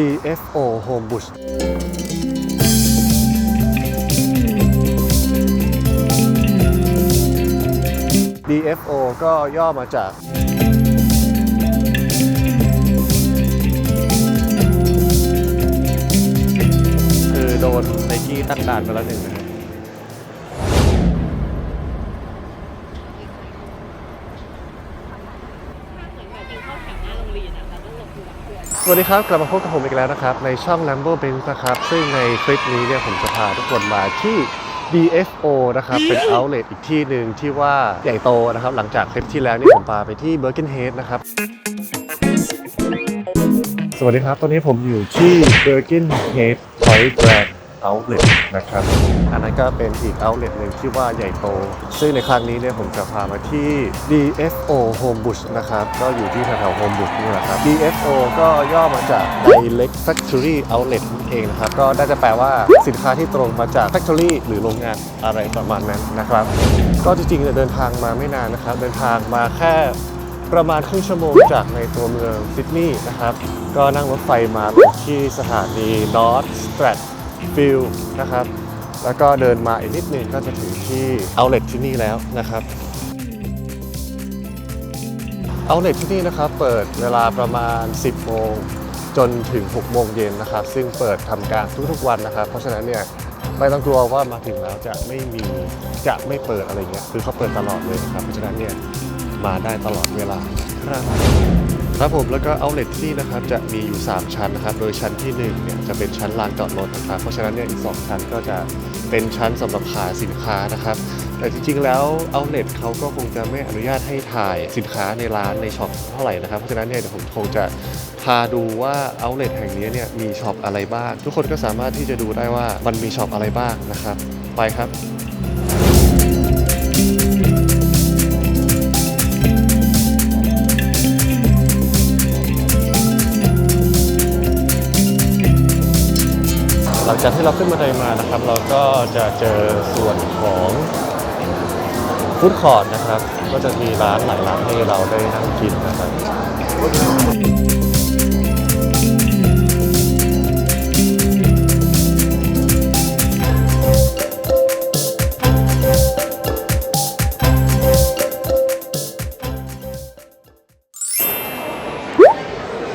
DFO Home Bush DFO ก็ย่อมาจาก คือโดนไนกี้ตั้งด่านไปแล้วหนึ่งนะ วัสดีครับ กลับมาพบกับผมอีกแล้วนะครับ ในช่อง Lambo Benz นะครับ ซึ่งในคลิปนี้เนี่ยผมจะพาทุกคนมาที่ DFO นะครับ เป็น outlet อีกที่หนึ่งที่ว่าใหญ่โตนะครับ หลังจากคลิปที่แล้วนี่ผมพาไปที่ Birkenhead นะครับ สวัสดีครับ ตอนนี้ผมอยู่ที่ Birkenhead Point Brand Outlet นะครับ อันนั้นก็เป็นอีก outlet หนึ่งที่ว่าใหญ่โต ซึ่งในครั้งนี้เนี่ยผมจะพามาที่ DFO Home Bush นะครับ ก็อยู่ที่แถวๆ Home Bush นี่แหละครับ DFO ก็ย่อมาจาก Direct Factory Outlet นั่นเองนะครับ ก็น่าจะแปลว่าสินค้าที่ตรงมาจาก Factory หรือโรงงานอะไรประมาณนั้นนะครับ ก็จริงๆเนี่ยเดินทางมาไม่นานนะครับ เดินทางมาแค่ประมาณครึ่งชั่วโมงจากในตัวเมืองซิดนีย์นะครับ ก็นั่งรถไฟมาที่สถานี North Stratfield นะครับ แล้วก็เดินมาอีกนิดนึงก็จะถึงที่ outlet ที่นี่แล้วนะครับ outlet ที่นี่นะครับเปิดเวลาประมาณ 10โมงจนถึง6โมงเย็นนะครับ ซึ่งเปิดทำการทุกๆวันนะครับ เพราะฉะนั้นเนี่ยไม่ต้องกลัวว่ามาถึงแล้วจะไม่มีจะไม่เปิดอะไรเงี้ยคือเขาเปิดตลอดเลยนะครับเพราะฉะนั้นเนี่ยมาได้ตลอดเวลาครับ ครับผมแล้วก็เอาเลทที่นี่นะครับจะมีอยู่ 3 ชั้นนะครับ โดยชั้นที่1เนี่ยจะเป็นชั้นลานจอดรถนะครับ เพราะฉะนั้นเนี่ยอีก 2 ชั้นก็จะเป็นชั้นสำหรับขายสินค้านะครับ แต่จริงๆแล้วเอาเลทเขาก็คงจะไม่อนุญาตให้ถ่ายสินค้าในร้านในช็อปเท่าไหร่นะครับ เพราะฉะนั้นเนี่ยเดี๋ยวผมคงจะพาดูว่าเอาเลทแห่งนี้เนี่ยมีช็อปอะไรบ้าง ทุกคนก็สามารถที่จะดูได้ว่ามันมีช็อปอะไรบ้างนะครับ ไปครับ ลังจากที่เราขึ้นมาไดมานะครับ เราก็จะเจอส่วนของฟู้ดคอร์ทนะครับ ก็จะมีร้านหลายร้านให้เราได้นั่งกินนะครับ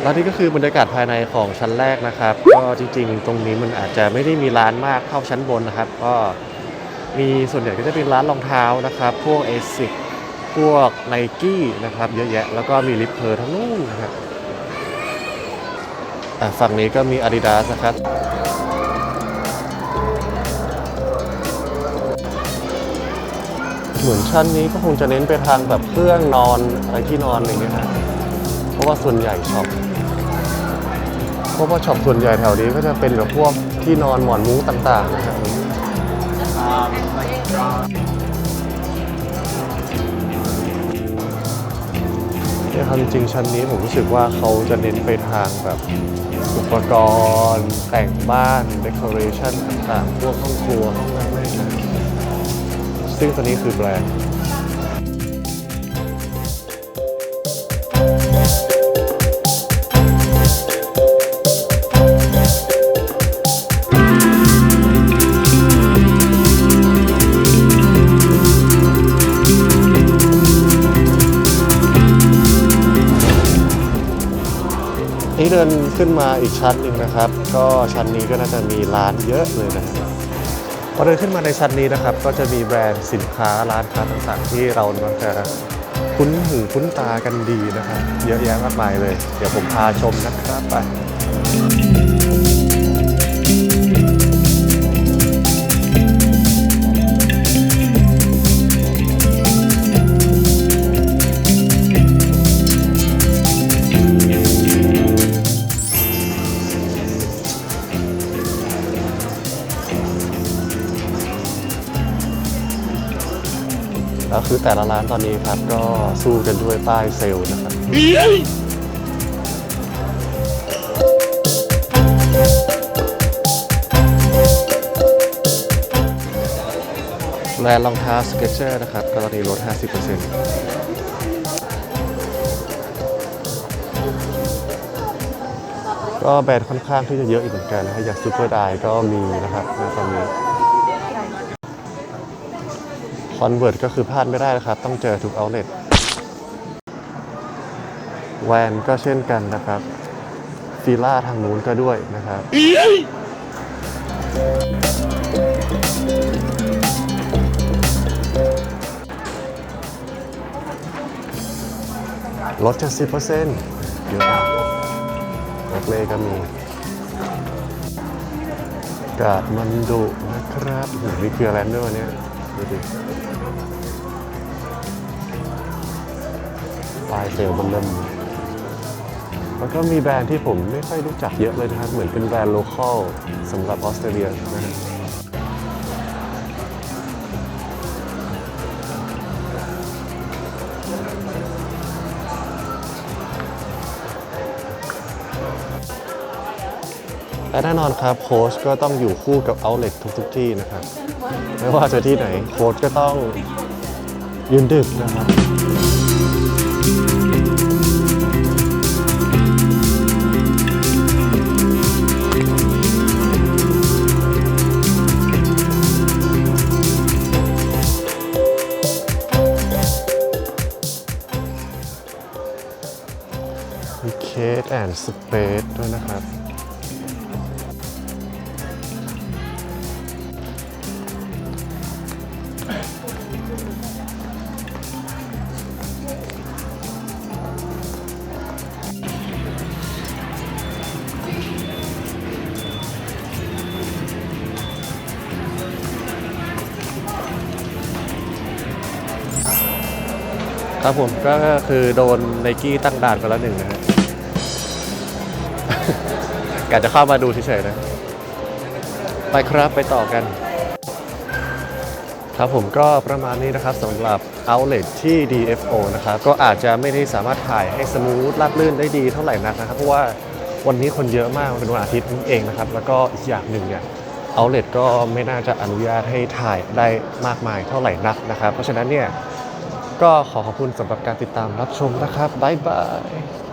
และนี่ก็คือบรรยากาศภายในของชั้นแรกนะครับ ก็จริงๆ ตรงนี้มันอาจจะไม่ได้มีร้านมากเท่าชั้นบนนะครับ ก็มีส่วนใหญ่ก็จะเป็นร้านรองเท้านะครับ พวก ASIC พวก n i กี้นะครับ เยอะแยะ แล้วก็มีลิปเพอร์ทั้งนู้นนะครับฝั่งนี้ก็มี Adidas นะครับเหมือนชั้นนี้ก็คงจะเน้นไปทางแบบเครื่องนอนอะไรที่นอนอะไรอย่างเงี้ยนะเพราะว่าส่วนใหญ่ช็อป เพราะว่าช็อปส่วนใหญ่แถวนี้ก็จะเป็นแบบพวกที่นอนหมอนมุ้งต่างๆนะครับเนี่ยครับจริงๆชั้นนี้ผมรู้สึกว่าเขาจะเน้นไปทางแบบอุปกรณ์แต่งบ้านเดคอเรชันต่างๆ พวกห้องครัวห้องนั่งเล่นนะซึ่งตัวนี้คือแบรนด์ นี่เดินขึ้นมาอีกชั้นหนึ่งนะครับ ก็ชั้นนี้ก็น่าจะมีร้านเยอะเลยนะครับพอเดินขึ้นมาในชั้นนี้นะครับ ก็จะมีแบรนด์สินค้าร้านค้าต่างๆ ที่เรามักจะคุ้นหูคุ้นตากันดีนะครับ เยอะแยะมากมายเลย เดี๋ยวผมพาชมนะครับไป คือแต่ละร้านตอนนี้ครับก็สู้กันด้วยป้ายเซลล์นะครับแบรนด์รองเท้าสเก็ตเชอร์นะครับก็ตอนนี้ลด 50%ก็ก็แบรนด์ค่อนข้างที่จะเยอะอีกเหมือนกันนะครับอย่างซูเปอร์ไดก็มีนะครับณตอนนี้ คอนเวิร์ตก็คือพลาดไม่ได้นะครับ ต้องเจอทุกเอาเล t แวนก็เช่นกันนะครับฟีล่าทางนู้นก็ด้วยนะครับลดจะสิบเปอร์เซ็นต์เยอะมากแบ็คเล่ก็มี กาดมันดุนะครับโอ้โหมีเกลือแลนด์ด้วยวันนี้ ดูดิปลายเซลล์มันเริ่มแล้วก็มีแบรนด์ที่ผมไม่ค่อยรู้จักเยอะเลยนะครับ เหมือนเป็นแบรนด์โลคอลสำหรับออสเตรเลียนะ และแน่นอนครับโค้ชก็ต้องอยู่คู่กับ outlet ทุกๆที่นะครับ ไม่ว่าจะที่ไหนโค้ชก็ต้องยืนดึกนะครับมีเคสแอนด์สเปซด้วยนะครับ ครับผมก็คือโดนไนกี้ตั้งด่านไปแล้วหนึ่งนะฮะกะจะเข้ามาดูเฉยๆนะ ไปครับไปต่อกัน ครับผมก็ประมาณนี้นะครับสำหรับ outlet ที่ DFO นะครับก็อาจจะไม่ได้สามารถถ่ายให้สมูทราบลื่นได้ดีเท่าไหร่นักนะครับ เพราะว่าวันนี้คนเยอะมากเป็นวันอาทิตย์นั่นเองนะครับ แล้วก็อีกอย่างหนึ่งเนี่ย outlet ก็ไม่น่าจะอนุญาตให้ถ่ายได้มากมายเท่าไหร่นักนะครับ เพราะฉะนั้นเนี่ย ก็ขอขอบคุณสำหรับการติดตามรับชมนะครับ บ๊ายบาย